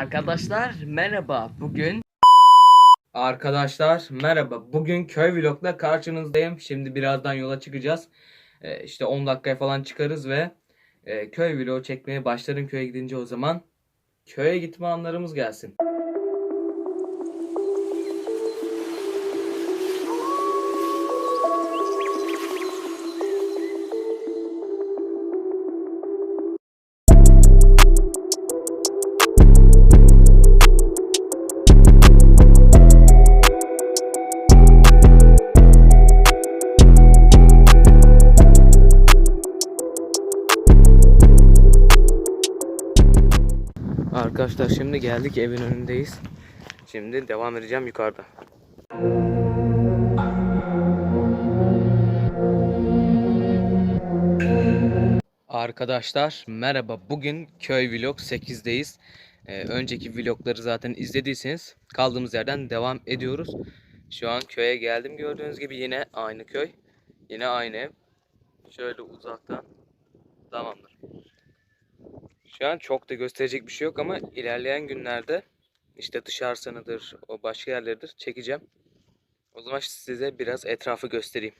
Arkadaşlar merhaba. Bugün Arkadaşlar merhaba. Bugün köy vlogla karşınızdayım. Şimdi birazdan yola çıkacağız. Ee, işte 10 dakikaya falan çıkarız ve e, köy vlogu çekmeye başlarım köye gidince o zaman. Köye gitme anlarımız gelsin. Arkadaşlar şimdi geldik evin önündeyiz. Şimdi devam edeceğim yukarıda. Arkadaşlar merhaba. Bugün köy vlog 8'deyiz. Ee, önceki vlogları zaten izlediyseniz kaldığımız yerden devam ediyoruz. Şu an köye geldim gördüğünüz gibi yine aynı köy. Yine aynı ev. Şöyle uzaktan. Şu an çok da gösterecek bir şey yok ama ilerleyen günlerde işte dışarısınıdır, o başka yerleridir çekeceğim. O zaman size biraz etrafı göstereyim.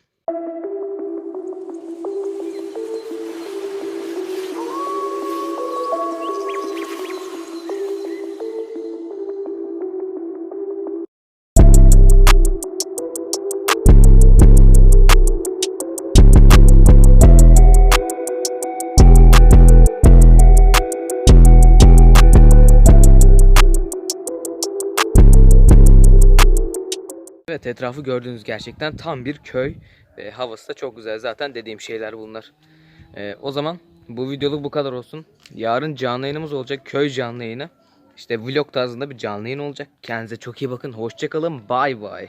Evet etrafı gördüğünüz gerçekten tam bir köy. Ve havası da çok güzel. Zaten dediğim şeyler bunlar. Ee, o zaman bu videoluk bu kadar olsun. Yarın canlı yayınımız olacak. Köy canlı yayını. İşte vlog tarzında bir canlı yayın olacak. Kendinize çok iyi bakın. Hoşçakalın. Bay bay.